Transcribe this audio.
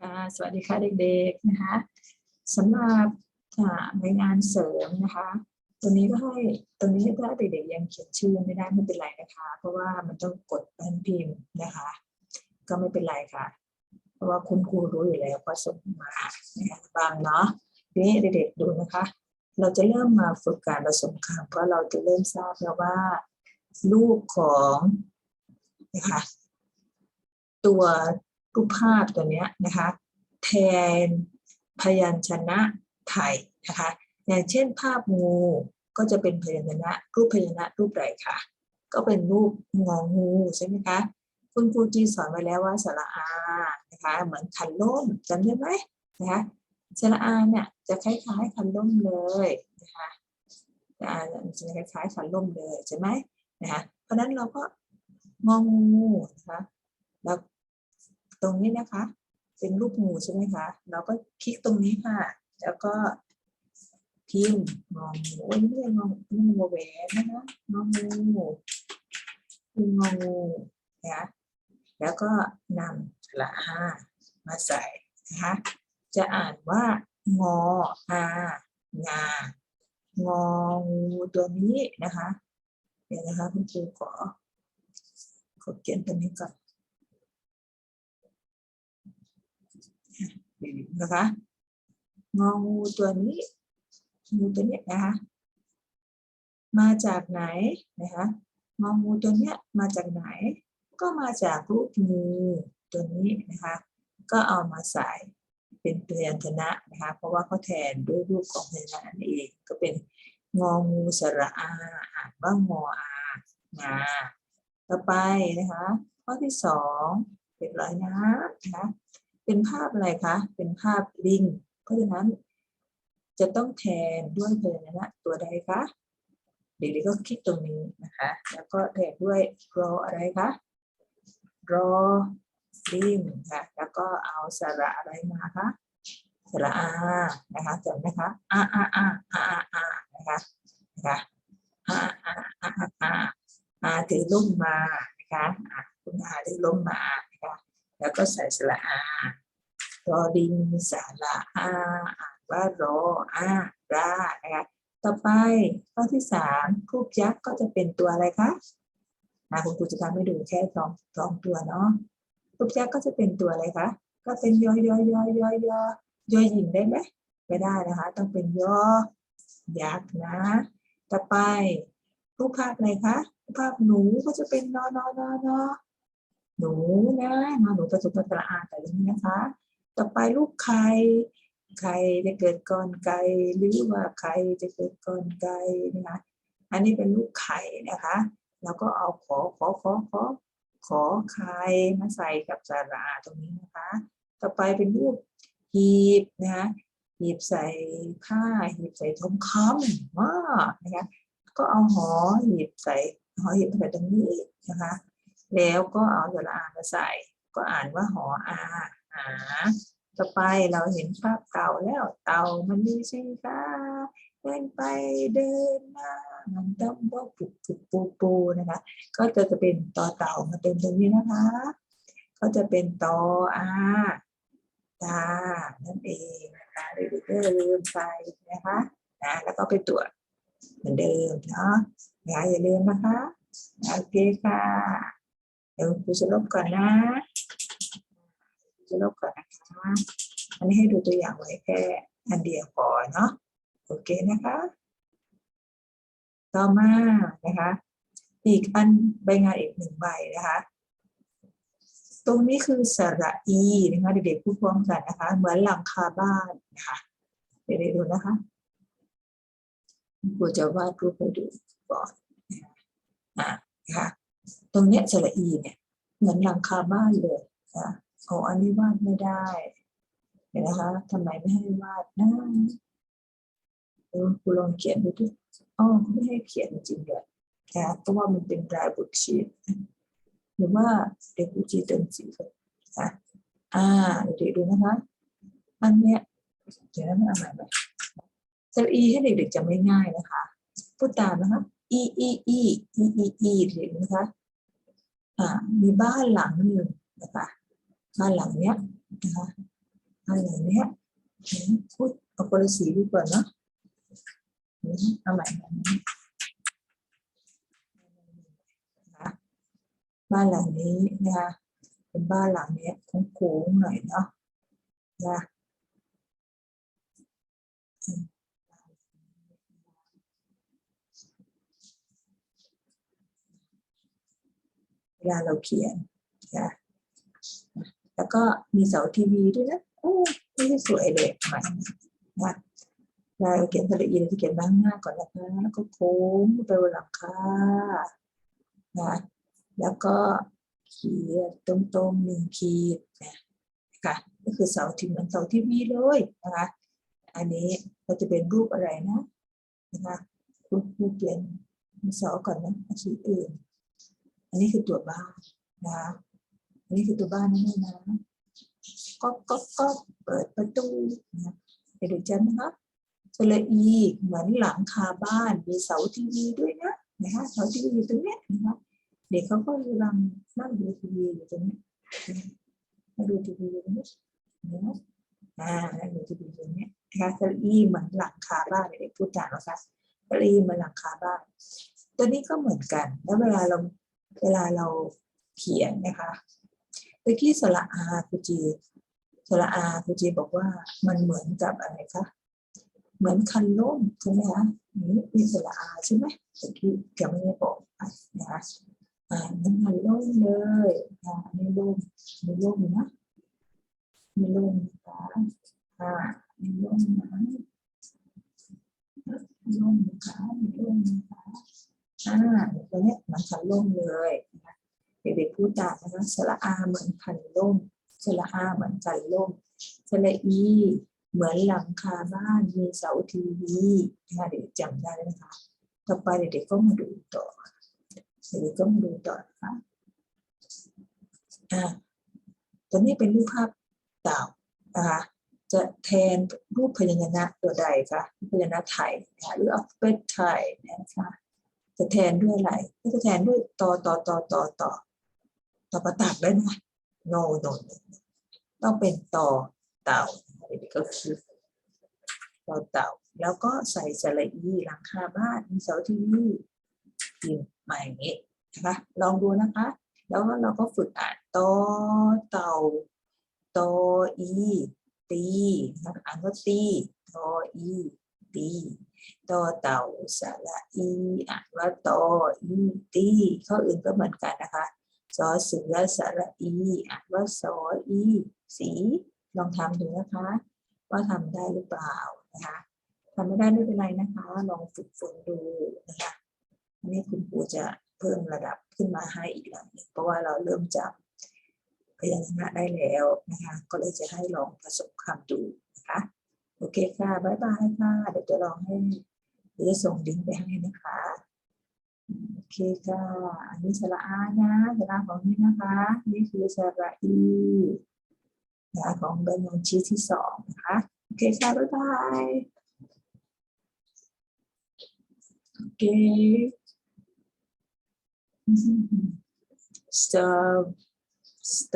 ค่ะสวัสดีค่ะเด็กๆนะคะสำหรับในงานเสริมนะคะตัวนี้ก็ให้ตัวนี้ถ้าเด็กๆยังเขียนชื่อไม่ได้ไม่เป็นไรนะคะ เพราะว่ามันต้องกดแผ่นพิมพ์นะคะ ก็ไม่เป็นไรค่ะ เพราะว่าคุณครูรู้อยู่แล้วก็ส่งมาบางเนาะทีนี้เด็กๆดูนะคะ เราจะเริ่มมาฝึกการผสมคำเพราะเราจะเริ่มทราบแล้วว่าลูกของนะคะตัว รูปภาพตัวเนี้ยนะคะแทนพยัญชนะไทยนะคะอย่างเช่นภาพงูก็จะเป็นพยัญชนะรูปพยัญชนะรูปใดคะก็เป็นรูปงองูใช่ไหมคะคุณครูจีสอนไว้แล้วว่าสระอานะคะเหมือนคันล่มจำได้ไหมนะคะสระอาเนี่ยจะคล้ายๆคันล่มเลยนะคะอ่าจะคล้ายๆคันล่มเลยใช่ไหมนะคะเพราะฉะนั้นเราก็งองูนะคะแล้ว ตรงนี้นะคะ เป็นรูปงูใช่ไหมคะเราก็คลิกตรงนี้ค่ะ แล้วก็พิมพ์งองูโอ้ยไม่ใช่งองอแหวนนะคะงองูพิมพ์งองูนะแล้วก็นำสระอามาใส่นะคะจะอ่านว่างออางางองูตัวนี้นะคะ เดี๋ยวนะคะคุณครูขอขอเขียนตัวนี้ก่อน นะคะงองูตัวนี้งูตัวเนี้ยนะคะมาจากไหนนะคะงองูตัวเนี้ยมาจากไหน ก็มาจากรูปงูตัวนี้นะคะก็เอามาใส่เป็นพยัญชนะนะคะเพราะว่าเขาแทนด้วยรูปของพยัญชนะนั่นเองก็เป็นงองูสระอาอ่านว่างออางาต่อไปนะคะข้อที่สองเป็นรอยน้ำนะคะ เป็นภาพอะไรคะ เป็นภาพลิง เพราะฉะนั้น จะต้องแทนด้วยพยัญชนะตัวใดคะ เด็กๆก็คลิกตรงนี้นะคะ แล้วก็แทนด้วยรออะไรคะรอลิงค่ะ แล้วก็เอาสระอะไรมาคะสระอา นะคะจำไหมคะอาอาอาอาอาอานะคะ นะคะอาอาอาอาอาถือล่มมา นะคะคุณอาถือล่มมา แล้วก็ใส่สระอารอดิงสระอาอ่านว่ารออารานะคะต่อไปข้อที่สามรูปยักษ์ก็จะเป็นตัวอะไรคะนะคุณครูจะทำให้ดูแค่สองสองตัวเนาะรูปยักษ์ก็จะเป็นตัวอะไรคะก็เป็นยอยอยอยอยอยอยอหญิงได้ไหมไม่ได้นะคะ ต้องเป็นยอยักษ์นะ ต่อไปรูปภาพอะไรคะรูปภาพหนูก็จะเป็นนอนอนอนอ หนูนะนะหนูประจุพันตระอาแต่เรื่องนี้นะคะ ต่อไปลูกไข่ไข่จะเกิดก่อนไก่หรือว่าไข่จะเกิดก่อนไก่นะคะอันนี้เป็นลูกไข่นะคะ แล้วก็เอาขอขอขอขอขอไข่มาใส่กับสาระตรงนี้นะคะ ต่อไปเป็นรูปหีบนะคะหีบใส่ผ้าหีบใส่ทองคำว้านะคะก็เอาหอหีบใส่หอหีบใส่ตรงนี้นะคะ แล้วก็เอาสระอามาใส่ ก็อ่านว่าหออาหาต่อไปเราเห็นภาพเก่าแล้วเต่ามันมีสีฟ้าเดินไปเดินมามันต้องว่าปุกปุกปูปูนะคะ ก็จะจะเป็นต่อเต่ามาเต็มตรงนี้นะคะ ก็จะเป็นตออาตานั่นเองนะคะเด็กๆก็อย่าลืมใส่นะคะนะแล้วก็ไปตรวจเหมือนเดิมเนาะอย่าลืมนะคะโอเคค่ะ ดี๋ยวครูจะลบก่อนนะจะลบก่อนนะคะอันนี้ให้ดูตัวอย่างไว้แค่อันเดียวพอนเนาะโอเคนะคะ ต่อมานะคะ อีกอันใบงานอีกหนึ่งใบนะคะตรงนี้คือสระอีนะคะเด็กๆพูดพร้อมกันนะคะ เหมือนหลังคาบ้านนะคะเด็กๆดูนะคะครูจะวาดรูปให้ดูก่อนอ่านะคะ ตรงเนี้ยสระอีเนี่ยเหมือนหลังคาบ้านเลยนะโอ้อันนี้วาดไม่ได้เดี๋ยวนะคะทำไมไม่ให้วาดนะเออครูลองเขียนดูดิอ๋อไม่ให้เขียนจริงเลยนะเพราะว่ามันเป็นรายบุชีตหรือว่าเด็กบุชีเต็มสีเลยนะอ่าเด็กดูนะคะ อันเนี้ยเดี๋ยวนะมันอะไรไปสระอีให้เด็กๆจำง่ายๆนะคะ พูดตามนะคะ อีอีอีอีอีอีเห็นไหมคะ มีบ้านหลังหนึ่งนะคะบ้านหลังเนี้ยนะคะบ้านหลังเนี้ยพูดเอาคนละสีดีกว่าเนาะเอาใหม่แบบนี้นะบ้านหลังนี้นะคะเป็นบ้านหลังเนี้ยโค้งๆหน่อยเนาะนะ เวลาเราเขียนนะแล้วก็มีเสาทีวีด้วยนะโอ้ไม่ได้สวยเลยใหม่นะเราเขียนสระอีเราจะเขียนบ้างหน้าก่อนนะคะแล้วก็โค้งไปบนหลังคานะแล้วก็เขียนตรงๆหนึ่งขีดนะค่ะก็คือเสาทีเหมือนเสาทีวีเลยนะคะอันนี้เราจะเป็นรูปอะไรนะนะคะคุณครูเปลี่ยนเสาก่อนนะอาชีพอื่น อันนี้คือตัวบ้านนะอันนี้คือตัวบ้านนี่นะก็ก็ก็เปิดประตูนะไปดูจันนะคะสระอีเหมือนหลังคาบ้านมีเสาทีวีด้วยนะนะคะเสาทีวีอยู่ตรงนี้นะคะเด็กเขาก็กำลังนั่งดูทีวีอยู่ตรงนี้มาดูทีวีอยู่ตรงนี้นะอ่านั่งดูทีวีตรงนี้นะคะสระอีเหมือนหลังคาบ้านเด็กพูดจานะคะสระอีเหมือนหลังคาบ้านตัวนี้ก็เหมือนกัน แล้วเวลาเรา เวลาเราเขียนนะคะเมื่อกี้สระอาคุจีสระอาคุจีบอกว่ามันเหมือนกับอะไรคะเหมือนคันล่มใช่ไหมคะนี่มีสระอาใช่ไหมเมื่อกี้แกไม่ได้บอกนะคะอ่ามันคันล่มเลยอ่าไม่ล่มไม่ล่มนะไม่ล่มนะคะอ่าไม่ล่มนะไม่ล่มนะคะไม่ล่มนะคะ อ่าตัวเนี้ยเหมือนคันล่มเลยนะคะเด็กๆพูดตามนะคะสระอาเหมือนคันล่มสระอาเหมือนคันล่มสระอีเหมือนหลังคาบ้านมีเสาทีวีนะคะเด็กจำได้นะคะ ต่อไปเด็กๆก็มาดูต่อเด็กๆก็มาดูต่อนะคะอ่าตัวนี้เป็นรูปภาพเต่านะคะจะแทนรูปพยัญชนะตัวใดคะพยัญชนะไทยนะคะหรืออัลฟาเบตไทยนะคะ จะแทนด้วยอะไรก็จะแทนด้วยต่อต่อต่อต่อต่อต่อประตักได้ไหม no no no ต้องเป็นต่อเต่าก็คือต่อเต่า แล้วก็ใส่สระอีหลังคาบ้านมีเสาทีวีพิมพ์มาอย่างนี้นะคะลองดูนะคะ แล้วเราก็ฝึกอ่านต่อเต่าต่ออีตีนะคะอ่านว่าตีต่ออีตี ต่อเต่าสระอีอ่านว่าต่ออีตีข้ออื่นก็เหมือนกันนะคะสอเสือสระอีอ่านว่าสออีสีลองทำดูนะคะ ว่าทำได้หรือเปล่านะคะทำไม่ได้ไม่เป็นไรนะคะ ลองฝึกฝนดูนะคะอันนี้คุณครูจะเพิ่มระดับขึ้นมาให้อีกหลังหนึ่งเพราะว่าเราเริ่มจับพยัญชนะได้แล้วนะคะ ก็เลยจะให้ลองผสมคำดูนะคะ โอเคค่ะบายบายค่ะ เดี๋ยวจะลองให้เดี๋ยวจะส่งลิงก์ไปให้นะคะ โอเคค่ะ อันนี้สระอานะสระอาของนี่นะคะ นี่คือสระอีนะคะของใบงานชีที่สองนะคะ โอเคค่ะบายบาย โอเค stop